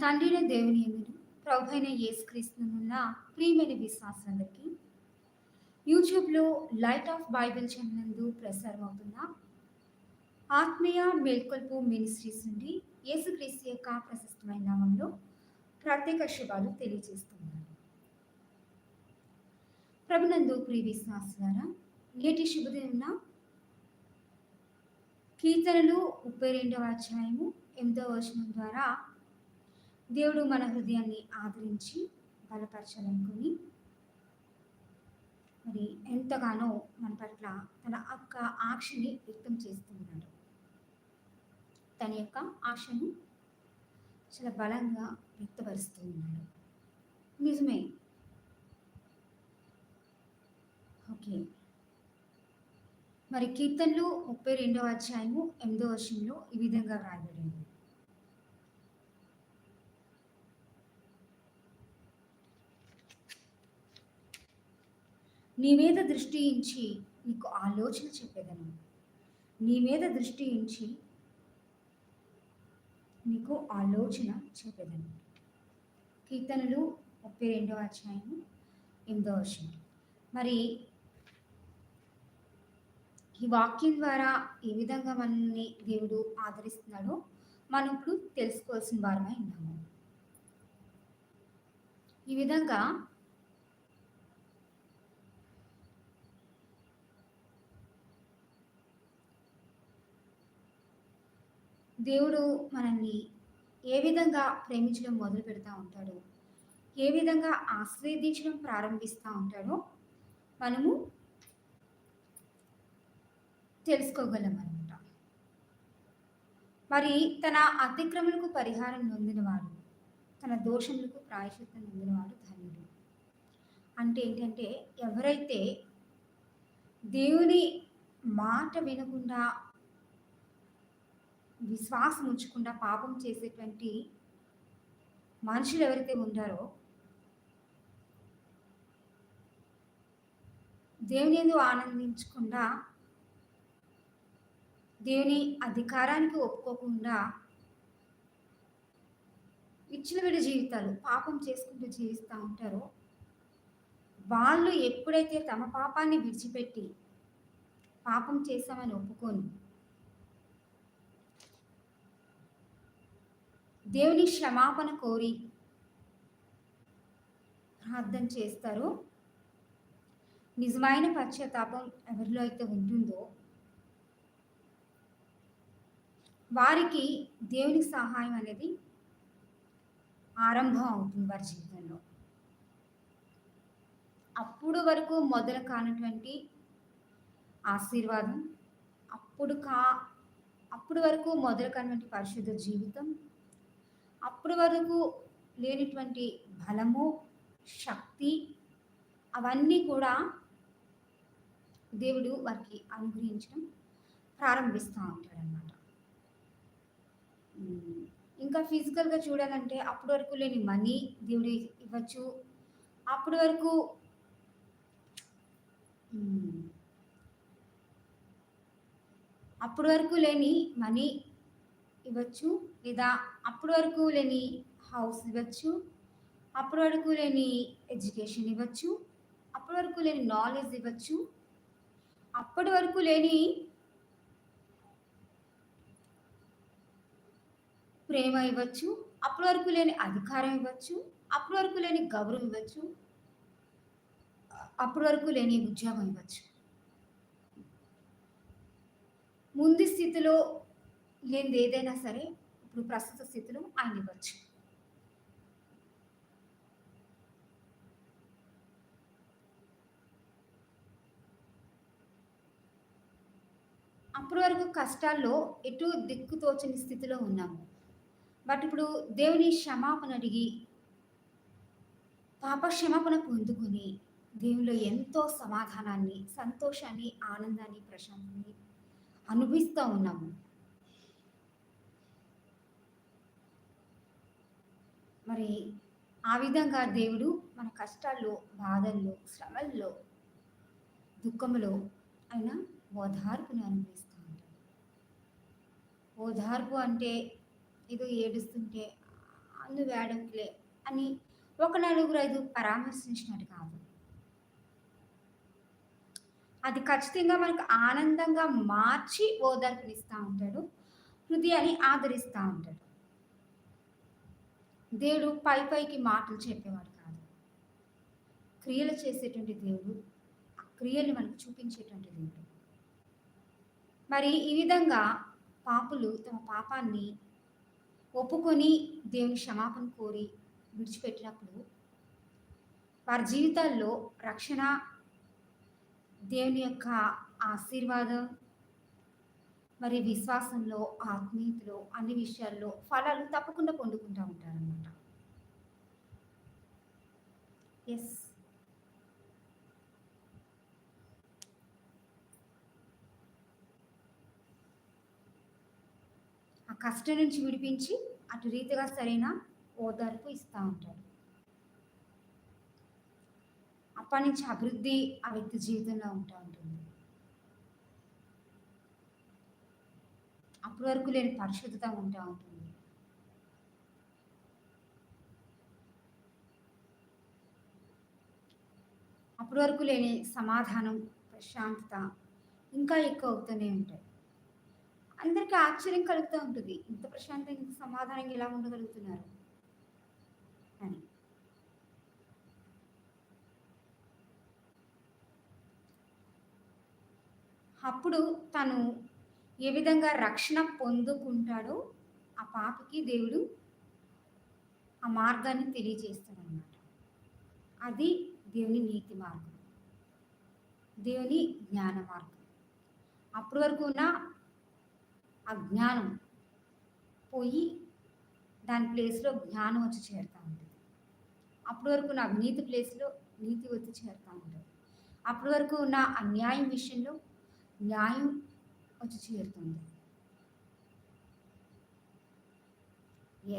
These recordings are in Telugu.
తండ్రిన దేవుని ఎందును ప్రభైన యేసుక్రీస్తునున్న ప్రియమైన విశ్వాసులందరికీ యూట్యూబ్లో లైట్ ఆఫ్ బైబిల్ ఛానల్ ప్రసారం అవుతున్న ఆత్మీయ మేల్కొల్పు మినిస్ట్రీస్ నుండి యేసుక్రీస్తు యొక్క ప్రశస్తమైన నామంలో ప్రత్యేక శుభాలు తెలియజేస్తున్నాను. ప్రభునందు ప్రియ విశ్వాసులారా నేటి శుభదిన కీర్తనలు ముప్పై రెండవ అధ్యాయము ఎనిమిదవ వచనం ద్వారా దేవుడు మన హృదయాన్ని ఆదరించి బలపరచాలనుకుని మరి ఎంతగానో మన పట్ల తన యొక్క ఆశని వ్యక్తం చేస్తున్నాడు తన యొక్క ఆశను చాలా బలంగా వ్యక్తపరుస్తూ ఉన్నాడు. నిజమే. ఓకే. మరి కీర్తనలు ముప్పై రెండవ అధ్యాయము ఎనిమిదో వర్షంలో ఈ విధంగా వ్రాయబడింది. నీ మీద దృష్టి ఉంచి నీకు ఆలోచన చెప్పేదను నీ మీద దృష్టి ఉంచి నీకు ఆలోచన చెప్పేదను కీర్తనలు ముప్పై రెండవ అధ్యాయం ఎనిమిదవ వచనం. మరి ఈ వాక్యం ద్వారా ఏ విధంగా మనల్ని దేవుడు ఆదరిస్తున్నాడో మనం ఇప్పుడు తెలుసుకోవాల్సిన వారమై ఉన్నాము. ఈ విధంగా దేవుడు మనల్ని ఏ విధంగా ప్రేమించడం మొదలు పెడతా ఉంటాడో ఏ విధంగా ఆస్వాదించడం ప్రారంభిస్తూ ఉంటాడో మనము తెలుసుకోగలం అనమాట మరి తన అతిక్రమలకు పరిహారం నొందినవాడు తన దోషములకు ప్రాయశిత్తం నొందినవాడు ధన్యుడు. అంటే ఏంటంటే ఎవరైతే దేవుని మాట వినకుండా విశ్వాసం ఉంచకుండా పాపం చేసేటువంటి మనుషులు ఎవరైతే ఉంటారో దేవుని ఎందుకు ఆనందించకుండా దేవుని అధికారానికి ఒప్పుకోకుండా విచ్చలవిడ జీవితాలు పాపం చేసుకుంటూ జీవిస్తూ ఉంటారో వాళ్ళు ఎప్పుడైతే తమ పాపాన్ని విడిచిపెట్టి పాపం చేశామని ఒప్పుకొని దేవుని క్షమాపణ కోరి ప్రార్థన చేస్తారు. నిజమైన పశ్చాత్తాపం ఎవరిలో అయితే ఉంటుందో వారికి దేవుని సహాయం అనేది ఆరంభం అవుతుంది వారి జీవితంలో. అప్పుడు వరకు మొదలు కానటువంటి ఆశీర్వాదం అప్పుడు కా అప్పుడు వరకు మొదలు కానటువంటి పరిశుద్ధ జీవితం అప్పుడు వరకు లేనిటువంటి బలము శక్తి అవన్నీ కూడా దేవుడు వారికి అనుగ్రహించడం ప్రారంభిస్తూ ఉంటాడనమాట ఇంకా ఫిజికల్గా చూడాలంటే అప్పటి వరకు లేని మనీ దేవుడు ఇవ్వచ్చు. అప్పటి వరకు అప్పటి వరకు లేని మనీ ఇవ్వచ్చు లేదా అప్పటి వరకు లేని హౌస్ ఇవ్వచ్చు అప్పటి వరకు లేని ఎడ్యుకేషన్ ఇవ్వచ్చు అప్పటి వరకు లేని నాలెడ్జ్ ఇవ్వచ్చు అప్పటి వరకు లేని ప్రేమ ఇవ్వచ్చు అప్పటి వరకు లేని అధికారం ఇవ్వచ్చు అప్పటి వరకు లేని గౌరవం ఇవ్వచ్చు అప్పటి వరకు లేని ఉద్యోగం ఇవ్వచ్చు. ముందు స్థితిలో లేనిది ఏదైనా సరే ఇప్పుడు ప్రస్తుత స్థితిలో ఆయన ఇవ్వచ్చు. అప్పటి వరకు కష్టాల్లో ఎటు దిక్కు తోచని స్థితిలో ఉన్నాము. బట్ ఇప్పుడు దేవుని క్షమాపణ అడిగి పాప క్షమాపణ పొందుకుని దేవుడు ఎంతో సమాధానాన్ని సంతోషాన్ని ఆనందాన్ని ప్రశాంతాన్ని అనుభవిస్తూ ఉన్నాము. మరి ఆ విధంగా దేవుడు మన కష్టాల్లో బాధల్లో శ్రమల్లో దుఃఖంలో ఆయన ఓదార్పును అనుభవిస్తూ ఉంటాడు. ఓదార్పు అంటే ఏదో ఏడుస్తుంటే అందు ఏడవకులే అని ఒక నలుగురు ఐదు పరామర్శించినట్టు కాదు. అది ఖచ్చితంగా మనకు ఆనందంగా మార్చి ఓదార్పునిస్తూ ఉంటాడు హృదయాన్ని ఆదరిస్తూ ఉంటాడు. దేవుడు పై పైకి మాటలు చెప్పేవాడు కాదు. క్రియలు చేసేటువంటి దేవుడు ఆ క్రియలు మనకు చూపించేటువంటి దేవుడు. మరి ఈ విధంగా పాపులు తమ పాపాన్ని ఒప్పుకొని దేవుని క్షమాపణ కోరి విడిచిపెట్టినప్పుడు వారి జీవితాల్లో రక్షణ దేవుని యొక్క ఆశీర్వాదం మరి విశ్వాసంలో ఆత్మీయతలో అన్ని విషయాల్లో ఫలాలు తప్పకుండా పొందుకుంటూ ఉంటారనమాట ఎస్ ఆ కష్టం నుంచి విడిపించి అటు రీతిగా సరైన ఓదార్పు ఇస్తూ ఉంటాడు అప్పటి నుంచి అభివృద్ధి ఆ వ్యక్తి జీవితంలో ఉంటూ ఉంటుంది. అప్పటి వరకు లేని పరిశుద్ధత ఉంటా ఉంటుంది అప్పటి వరకు లేని సమాధానం ప్రశాంతత ఇంకా ఎక్కువ అవుతూనే ఉంటాయి. అందరికీ ఆశ్చర్యం కలుగుతూ ఉంటుంది. ఇంత ప్రశాంతంగా ఇంత సమాధానంగా ఎలా ఉండగలుగుతున్నారు? అని. అప్పుడు తను ఏ విధంగా రక్షణ పొందుకుంటాడో ఆ పాపకి దేవుడు ఆ మార్గాన్ని తెలియజేస్తాడు అనమాట అది దేవుని నీతి మార్గం. దేవుని జ్ఞాన మార్గం. అప్పటి వరకు ఉన్న ఆ జ్ఞానం పోయి దాని ప్లేస్లో జ్ఞానం వచ్చి చేరుతూ ఉంటుంది. అప్పటి వరకు ఉన్న అవినీతి ప్లేస్లో నీతి వచ్చి చేరుతూ ఉంటుంది. అప్పటి వరకు ఉన్న అన్యాయం విషయంలో న్యాయం వచ్చి చేరుతుంది.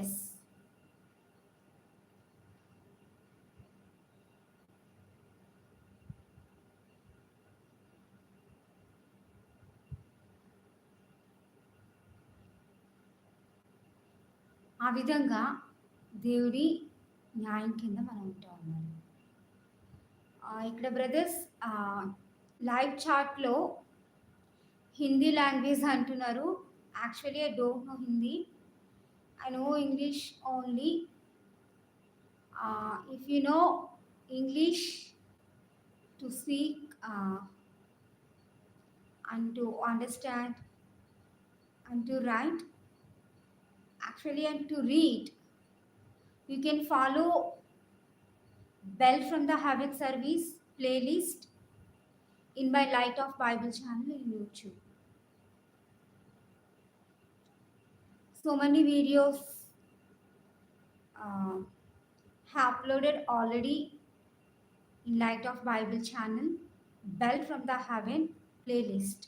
ఎస్ ఆ విధంగా దేవుడి న్యాయం కింద మనం ఉంటా ఉన్నాం. ఇక్కడ బ్రదర్స్ లైవ్ చాట్లో హిందీ లాంగ్వేజ్ అంటున్నారు. Actually I don't know Hindi I know English only if you know English to speak and to understand and to write actually and to read you can follow bell from the habit service playlist in my light of Bible channel in YouTube so many videos uh, have uploaded already in light of bible channel bell from the heaven playlist.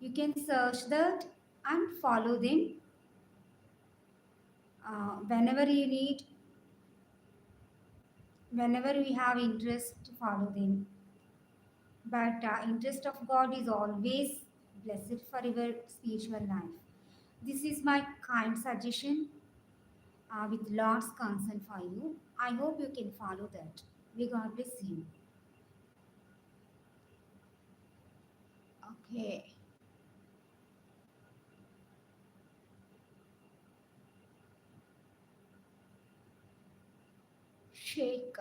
You can search that and follow them uh, whenever you need whenever we have interest to follow them. But uh, interest of god is always blessed for your spiritual life this is my kind suggestion uh, with lord's concern for you. I hope you can follow that. May god bless you. Okay. Shake.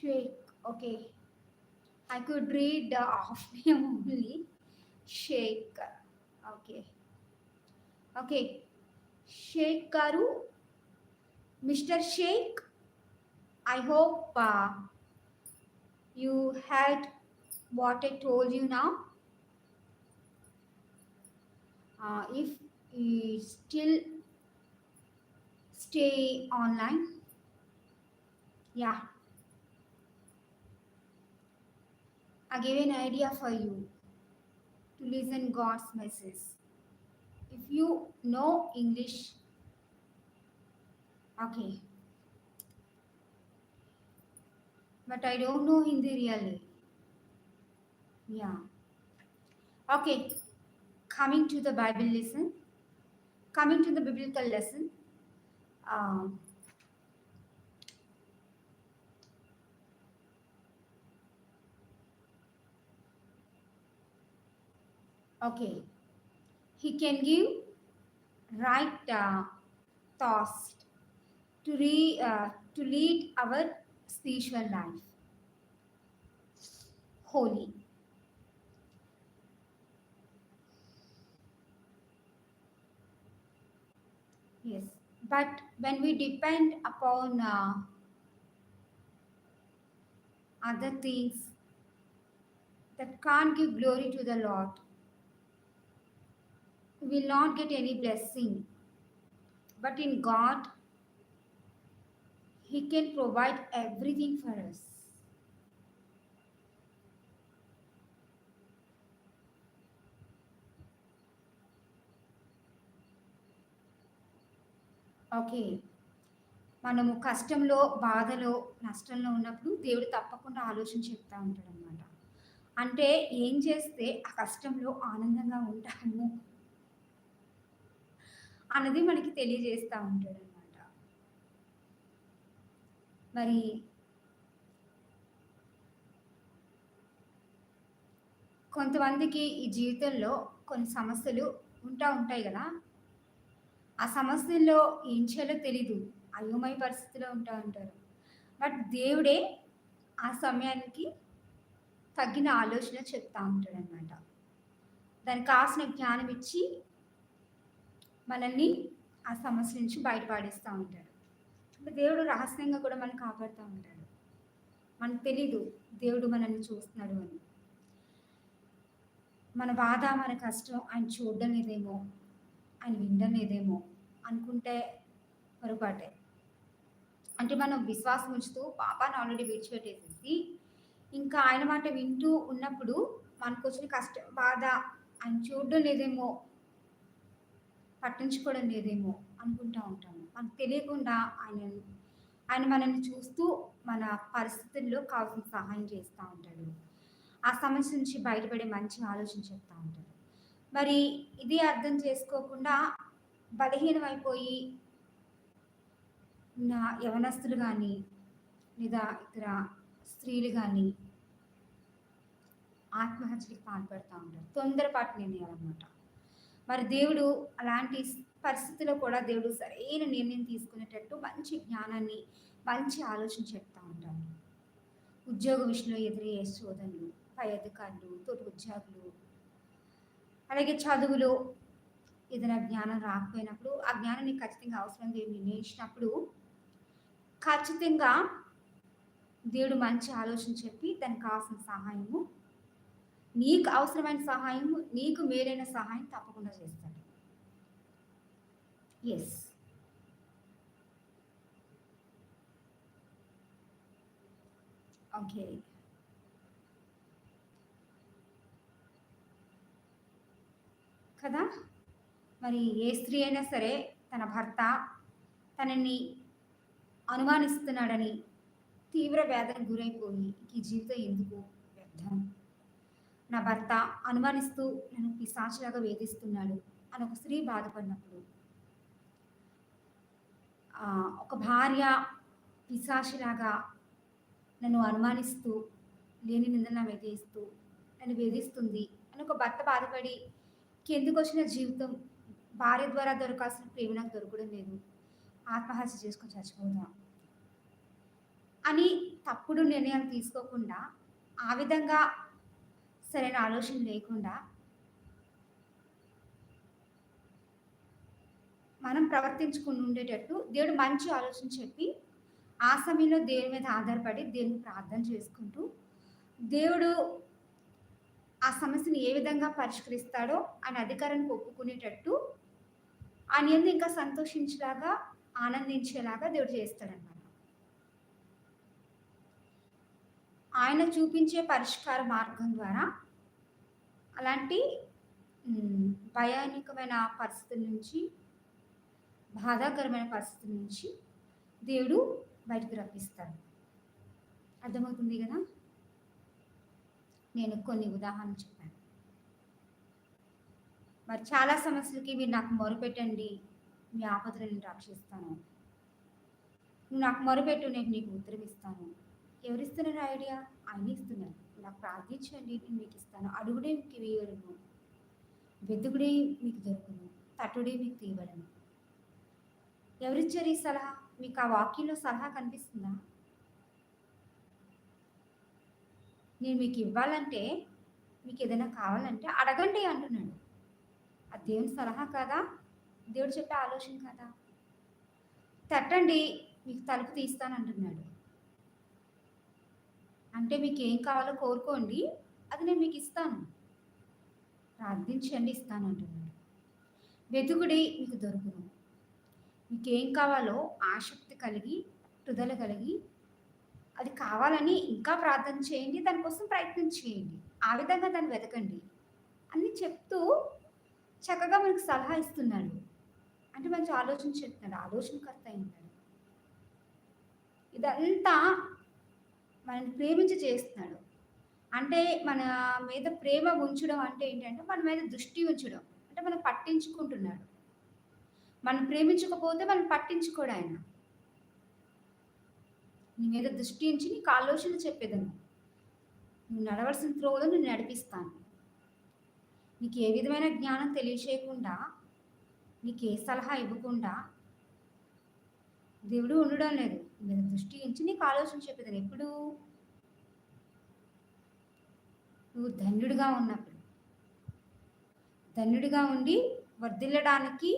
Shake. Okay i could read uh, off name only. Shake okay. Okay. Garu mr shake i hope uh, you had what i told you now. Uh, if you still stay online. Yeah. I gave an idea for you to listen God's message. If you know English, okay. But I don't know Hindi really. Yeah. Okay. coming to the Bible lesson, coming to the biblical lesson, um, okay, he can give right uh, thoughts to, re, uh, to lead our spiritual life. Holy. Yes, but when we depend upon uh, other things that can't give glory to the Lord, will not get any blessing. But in God, He can provide everything for us. Okay మనము కష్టంలో బాధలో నష్టంలో ఉన్నప్పుడు దేవుడు తప్పకుండా ఆలోచన చెప్తా ఉంటాడు అనమాట అంటే ఏం చేస్తే ఆ కష్టంలో ఆనందంగా ఉంటాము అన్నది మనకి తెలియజేస్తూ ఉంటాడు అనమాట మరి కొంతమందికి ఈ జీవితంలో కొన్ని సమస్యలు ఉంటా ఉంటాయి కదా. ఆ సమస్యల్లో ఏం చేయాలో తెలీదు. అయోమయ పరిస్థితిలో ఉంటా ఉంటారు. బట్ దేవుడే ఆ సమయానికి తగ్గిన ఆలోచన చెప్తా ఉంటాడు అనమాట దానికి కాసిన జ్ఞానం ఇచ్చి మనల్ని ఆ సమస్య నుంచి బయటపడేస్తూ ఉంటాడు. అంటే దేవుడు రహస్యంగా కూడా మనల్ని కాపాడుతూ ఉంటాడు. మనకు తెలీదు దేవుడు మనల్ని చూస్తున్నాడు అని. మన బాధ మన కష్టం ఆయన చూడడం లేదేమో ఆయన వినడం లేదేమో అనుకుంటే పొరపాటే. అంటే మనం విశ్వాసం ఉంచుతూ పాపాన్ని ఆల్రెడీ విడిచిపెట్టేసేసి ఇంకా ఆయన మాట వింటూ ఉన్నప్పుడు మనకు వచ్చిన కష్టం బాధ ఆయన చూడడం లేదేమో పట్టించుకోవడం లేదేమో అనుకుంటూ ఉంటాము. మనకు తెలియకుండా ఆయన ఆయన మనల్ని చూస్తూ మన పరిస్థితుల్లో కావాల్సిన సహాయం చేస్తూ ఉంటాడు. ఆ సమస్య నుంచి బయటపడే మంచి ఆలోచన చెప్తూ ఉంటాడు. మరి ఇది అర్థం చేసుకోకుండా బలహీనమైపోయి నా యవనస్తులు కానీ లేదా ఇతర స్త్రీలు కానీ ఆత్మహత్యకి పాల్పడుతూ ఉంటారు. తొందరపాటు నిర్ణయాలన్నమాట. మరి దేవుడు అలాంటి పరిస్థితిలో కూడా దేవుడు సరైన నిర్ణయం తీసుకునేటట్టు మంచి జ్ఞానాన్ని మంచి ఆలోచన చెప్తూ ఉంటాడు. ఉద్యోగ విషయంలో ఎదురయ్యే శోధనలు పై అధికారులు తోటి ఉద్యోగులు అలాగే చదువులో ఏదైనా జ్ఞానం రాకపోయినప్పుడు ఆ జ్ఞానం నీకు ఖచ్చితంగా అవసరం దేవుడు నిర్ణయించినప్పుడు ఖచ్చితంగా దేవుడు మంచి ఆలోచన చెప్పి దానికి కావాల్సిన సహాయము నీకు అవసరమైన సహాయం నీకు మేలైన సహాయం తప్పకుండా చేస్తాడు. ఎస్ ఓకే కదా? మరి ఏ స్త్రీ అయినా సరే తన భర్త తనని అనుమానిస్తున్నాడని తీవ్ర వేదనకు గురైపోయి ఈ జీవితం ఎందుకు వ్యర్థం? నా భర్త అనుమానిస్తూ నన్ను పిశాచిలాగా వేధిస్తున్నాడు అని ఒక స్త్రీ బాధపడినప్పుడు ఒక భార్య పిశాచిలాగా నన్ను అనుమానిస్తూ లేని నిందన వేధిస్తూ నన్ను వేధిస్తుంది అని ఒక భర్త బాధపడి ఎందుకు వచ్చిన జీవితం? భార్య ద్వారా దొరకాల్సిన ప్రేమ నాకు దొరకడం లేదు. ఆత్మహత్య చేసుకొని చచ్చిపోదాం. అని తప్పుడు నిర్ణయాలు తీసుకోకుండా ఆ విధంగా సరైన ఆలోచన లేకుండా మనం ప్రవర్తించుకుని ఉండేటట్టు దేవుడు మంచి ఆలోచన చెప్పి ఆ సమయంలో దేవుని మీద ఆధారపడి దేవుని ప్రార్థన చేసుకుంటూ దేవుడు ఆ సమస్యను ఏ విధంగా పరిష్కరిస్తాడో ఆయన అధికారానికి ఒప్పుకునేటట్టు ఆయన ఇంకా సంతోషించేలాగా ఆనందించేలాగా దేవుడు చేస్తాడనమాట ఆయన చూపించే పరిష్కార మార్గం ద్వారా అలాంటి భయానికమైన పరిస్థితుల నుంచి బాధాకరమైన పరిస్థితుల నుంచి దేవుడు బయటకు రప్పిస్తాడు. అర్థమవుతుంది కదా? నేను కొన్ని ఉదాహరణలు చెప్పాను. మరి చాలా సమస్యలకి మీరు నాకు మొరపెట్టండి. మీ ఆపదలు నేను రక్షిస్తాను. నువ్వు నాకు మొరపెట్టు నేను నీకు ఉత్తరం ఇస్తాను. ఎవరిస్తున్నారు ఐడియా? ఆయన ఇస్తున్నారు. నాకు ప్రార్థించండి నేను మీకు ఇస్తాను. అడుగుడే మీకు వేయగలను వెతుకుడే మీకు దొరుకును. తట్టుడే మీకు తీయబడను. ఎవరిచ్చారు ఈ సలహా? మీకు ఆ వాక్యంలో సలహా కనిపిస్తుందా? నేను మీకు ఇవ్వాలంటే మీకు ఏదైనా కావాలంటే అడగండి అంటున్నాడు. ఆ దేవుని సలహా కాదా? దేవుడు చెప్పే ఆలోచన కదా? తట్టండి మీకు తలుపు తీస్తానంటున్నాడు అంటే మీకు ఏం కావాలో కోరుకోండి అది నేను మీకు ఇస్తాను ప్రార్థించండి ఇస్తాను అంటున్నాడు. వెతుకుడి మీకు దొరుకును. మీకు ఏం కావాలో ఆసక్తి కలిగి హృదయ కలిగి అది కావాలని ఇంకా ప్రార్థన చేయండి దానికోసం ప్రయత్నం చేయండి. ఆ విధంగా దాన్ని వెతకండి అన్ని చెప్తూ చక్కగా మనకు సలహా ఇస్తున్నాడు. అంటే మంచి ఆలోచన చెప్తున్నాడు ఆలోచనకర్త అయినాడు ఇదంతా మనల్ని ప్రేమించి చేస్తున్నాడు. అంటే మన మీద ప్రేమ ఉంచడం అంటే ఏంటంటే మన మీద దృష్టి ఉంచడం. అంటే మనం పట్టించుకుంటున్నాడు. మనం ప్రేమించకపోతే మనం పట్టించుకోడు ఆయన. నీ మీద దృష్టి ఉంచి నీకు ఆలోచన చెప్పేదను. నువ్వు నడవలసిన త్రోవలో నేను నడిపిస్తాను. నీకు ఏ విధమైన జ్ఞానం తెలియచేయకుండా నీకు ఏ సలహా ఇవ్వకుండా దేవుడు ఉండడం లేదు. మీద దృష్టి ఉంచి నీకు ఆలోచన చెప్పేదని ఎప్పుడు? నువ్వు ధన్యుడిగా ఉన్నప్పుడు. ధన్యుడిగా ఉండి వర్ధిల్లడానికి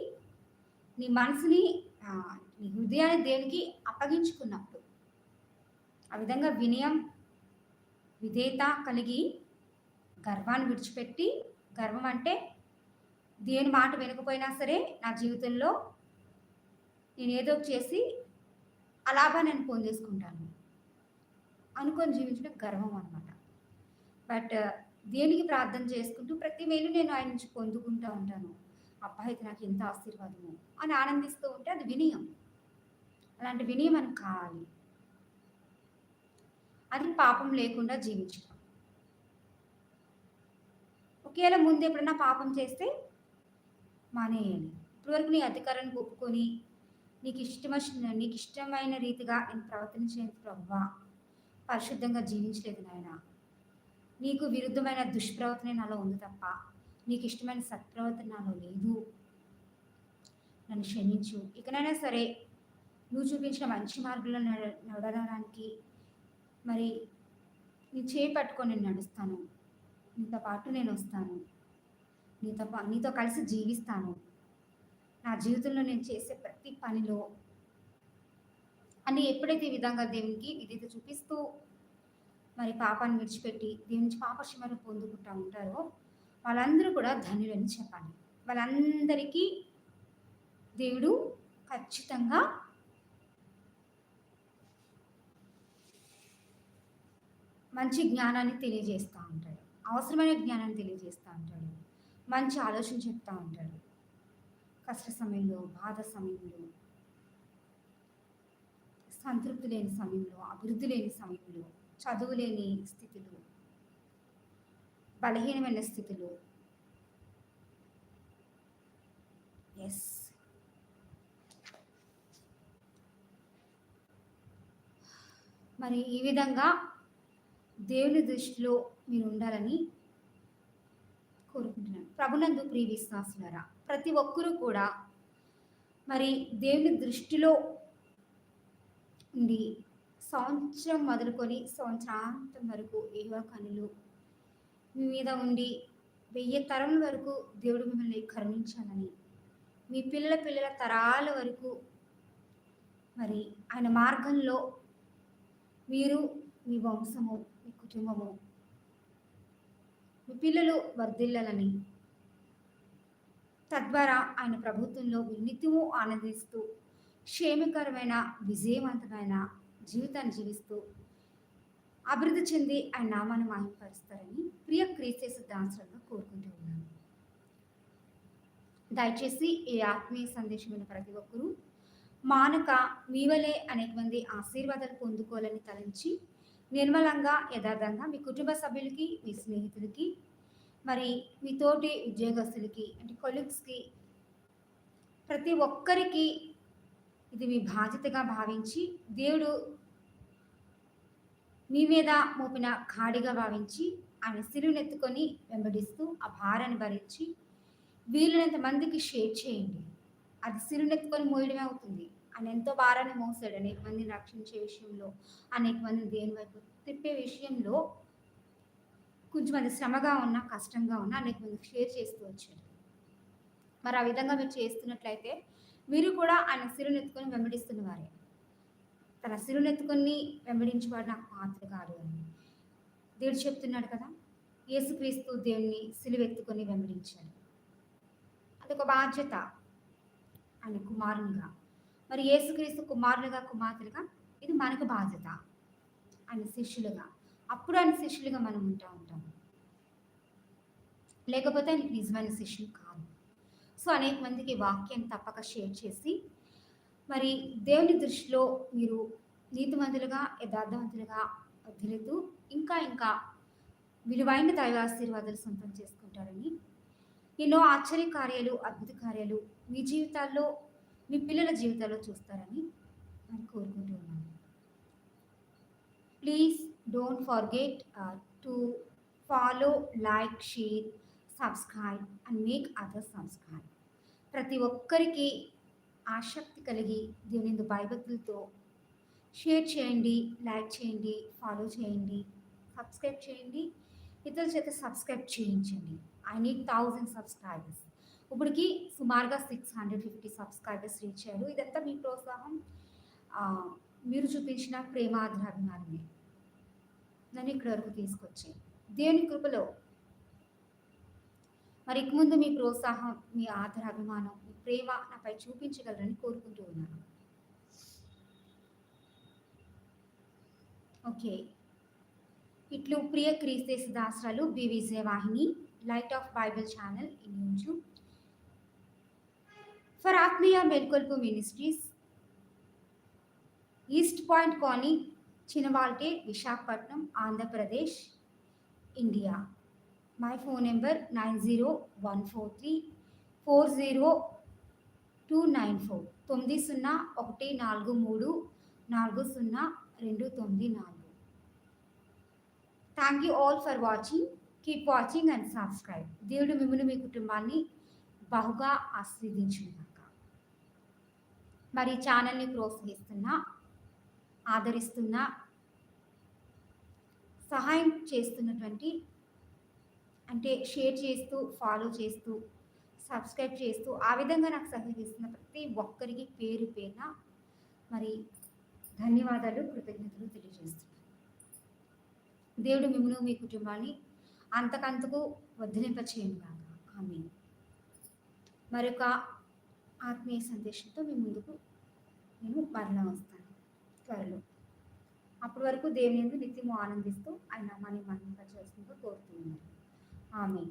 నీ మనసుని నీ హృదయాన్ని దేనికి అప్పగించుకున్నప్పుడు ఆ విధంగా వినయం విధేయత కలిగి గర్వాన్ని విడిచిపెట్టి గర్వం అంటే దేని మాట వినకపోయినా సరే నా జీవితంలో నేను ఏదో చేసి అలాగా నేను చేసుకుంటాను. అనుకొని జీవించడం గర్వం అనమాట బట్ దేనికి ప్రార్థన చేసుకుంటూ ప్రతి మేలు నేను ఆయన నుంచి పొందుకుంటూ ఉంటాను. అబ్బాయి అయితే నాకు ఎంత ఆశీర్వాదము అని ఆనందిస్తూ ఉంటే అది వినయం. అలాంటి వినయం మనకు కావాలి అది పాపం లేకుండా జీవించడం. ఒకేలా ముందు ఎప్పుడన్నా పాపం చేస్తే మానేయాలి. ఇప్పటివరకు నీ అధికారాన్ని ఒప్పుకొని నీకు ఇష్టమైన నీకు ఇష్టమైన రీతిగా నేను ప్రవర్తించేది ప్రవ్వా. పరిశుద్ధంగా జీవించలేదు నాయన. నీకు విరుద్ధమైన దుష్ప్రవర్తన నాలో ఉంది తప్ప నీకు ఇష్టమైన సత్ప్రవర్తన నాలో లేదు. నన్ను క్షమించు. ఇకనైనా సరే నువ్వు చూపించిన మంచి మార్గంలో నడ నడవడానికి మరి నీ చేయి పట్టుకొని నేను నడుస్తాను. నీతో పాటు నేను వస్తాను. నీతో నీతో కలిసి జీవిస్తాను. నా జీవితంలో నేను చేసే ప్రతి పనిలో అని ఎప్పుడైతే ఈ విధంగా దేవునికి విధిత చూపిస్తూ మరి పాపాన్ని విడిచిపెట్టి దేవుని నుంచి పాపశిమను పొందుకుంటూ ఉంటారో వాళ్ళందరూ కూడా ధన్యులని చెప్పాలి. వాళ్ళందరికీ దేవుడు ఖచ్చితంగా మంచి జ్ఞానాన్ని తెలియజేస్తూ ఉంటాడు. అవసరమైన జ్ఞానాన్ని తెలియజేస్తూ ఉంటాడు. మంచి ఆలోచన చెప్తూ ఉంటాడు. కష్ట సమయంలో బాధ సమయంలో సంతృప్తి లేని సమయంలో అభివృద్ధి లేని సమయంలో చదువు లేని స్థితిలో బలహీనమైన స్థితిలో. ఎస్ మరి ఈ విధంగా దేవుని దృష్టిలో మీరు ఉండాలని కోరుకుంటున్నాను. ప్రభునందు ప్రియ విశ్వాసులరా ప్రతి ఒక్కరూ కూడా మరి దేవుని దృష్టిలో ఉండి సంవత్సరం మొదలుకొని సంవత్సరాంతం వరకు ఏవో కనులు మీ మీద ఉండి వెయ్యి తరం వరకు దేవుడు మిమ్మల్ని కరుణించాలని మీ పిల్లల పిల్లల తరాల వరకు మరి ఆయన మార్గంలో మీరు మీ వంశము మీ కుటుంబము మీ పిల్లలు వర్ధిల్లాలని తద్వారా ఆయన ప్రభుత్వంలో నిత్యము ఆనందిస్తూ క్షేమకరమైన విజయవంతమైన జీవితాన్ని జీవిస్తూ అభివృద్ధి చెంది ఆయన నామాన్ని మాయపరుస్తారని ప్రియ క్రీస్తేసు దాసరంగా కోరుకుంటూ ఉన్నాను. దయచేసి ఈ ఆత్మీయ సందేశమైన ప్రతి ఒక్కరూ మానక మీవలే అనేక మంది ఆశీర్వాదాలు పొందుకోవాలని తలంచి నిర్మలంగా యథార్థంగా మీ కుటుంబ సభ్యులకి మీ స్నేహితులకి మరి మీ తోటి ఉద్యోగస్తులకి అంటే కొలీగ్స్కి ప్రతి ఒక్కరికి ఇది మీ బాధ్యతగా భావించి దేవుడు మీ మీద మోపిన కాడిగా భావించి ఆయన సిరునెత్తుకొని వెంబడిస్తూ ఆ భారాన్ని భరించి వీలైనంత మందికి షేర్ చేయండి. అది సిరునెత్తుకొని మోయడమే అవుతుంది. ఆయన ఎంతో భారాన్ని మోసాడు. అనేక మందిని రక్షించే విషయంలో అనేక మందిని దేని వైపు తిప్పే విషయంలో కొంచెం అది శ్రమగా ఉన్నా కష్టంగా ఉన్నా అనేక మందికి షేర్ చేస్తూ వచ్చాడు మరి ఆ విధంగా మీరు చేస్తున్నట్లయితే మీరు కూడా ఆయన సిరునెత్తుకొని వెంబడిస్తున్న వారే. తన సిరునెత్తుకొని వెంబడించేవాడు నాకు పాత్ర కాదు అని. దేవుడు చెప్తున్నాడు కదా యేసుక్రీస్తు దేవుణ్ణి సిలువెత్తుకొని వెంబడించాడు. అదొక బాధ్యత ఆయన కుమారునిగా. మరి యేసుక్రీస్తు కుమారులుగా కుమార్తెలుగా ఇది మనకు బాధ్యత. ఆయన శిష్యులుగా. అప్పుడు ఆయన శిష్యులుగా మనం ఉంటా ఉంటాం లేకపోతే ఆయనకి నిజమైన శిష్యులు కాదు. సో అనేక మందికి వాక్యం తప్పక షేర్ చేసి మరి దేవుని దృష్టిలో మీరు నీతిమంతులుగా యథార్థవంతులుగా వదిలేతూ ఇంకా ఇంకా విలువైన దైవ ఆశీర్వాదాలు సొంతం చేసుకుంటారని. ఎన్నో ఆశ్చర్య కార్యాలు అద్భుత కార్యాలు మీ జీవితాల్లో మీ పిల్లల జీవితాల్లో చూస్తారని నేను కోరుకుంటూ ఉన్నాను. Please don't forget to follow like share subscribe and make other subscribe ప్రతి ఒక్కరికి ఆసక్తి కలిగి దేవుని భయభక్తులతో షేర్ చేయండి లైక్ చేయండి ఫాలో చేయండి సబ్స్క్రైబ్ చేయండి. ఇతరుల చేత సబ్స్క్రైబ్ చేయించండి. ఐ నీడ్ థౌజండ్ సబ్స్క్రైబర్స్ ఇప్పటికి సుమారుగా six hundred fifty subscribers reach అయ్యారు. ఇదంతా మీ ప్రోత్సాహం మీరు చూపించిన ప్రేమాధాభిమానమే నన్ను ఇక్కడ వరకు తీసుకొచ్చి దేవుని కృపలో మరి ఇక ముందు మీ ప్రోత్సాహం మీ ఆధార అభిమానం మీ ప్రేమ నాపై చూపించగలరని కోరుకుంటూ ఉన్నాను. ఓకే. ఇట్లు ప్రియ క్రీస్తేశ దాసరాలు B Vijayavahini light of Bible channel in YouTube. For ఆత్మీయ మెల్కొల్పు ministries east point colony Chinawaltair Visakhapatnam Andhra Pradesh India my phone number nine zero one four three four zero two nine four తొమ్మిది సున్నా ఒకటి నాలుగు మూడు నాలుగు సున్నా రెండు తొమ్మిది నాలుగు. Thank you all for watching keep watching and subscribe దేవుడు మిమ్మల్ని మీ కుటుంబాన్ని బహుగా ఆస్వాదించుగాక మరి ఛానల్ని ప్రోత్సహిస్తున్నా ఆదరిస్తున్న సహాయం చేస్తున్నటువంటి అంటే షేర్ చేస్తూ ఫాలో చేస్తూ సబ్స్క్రైబ్ చేస్తూ ఆ విధంగా నాకు సహకరిస్తున్న ప్రతి ఒక్కరికి పేరు పేరున మరి ధన్యవాదాలు కృతజ్ఞతలు తెలియజేస్తున్నాను. దేవుడు మిమ్మల్ని మీ కుటుంబాన్ని అంతకంతకు వదిలింపచేయండి కాక ఆమె మరొక ఆత్మీయ సందేశంతో మీ ముందుకు నేను మరణం వస్తాను. త్వరలో అప్పటి వరకు దేవుని నిత్యము ఆనందిస్తూ ఆయన నామాన్ని మహింప చేసుకుంటూ కోరుతున్నాను ఆమె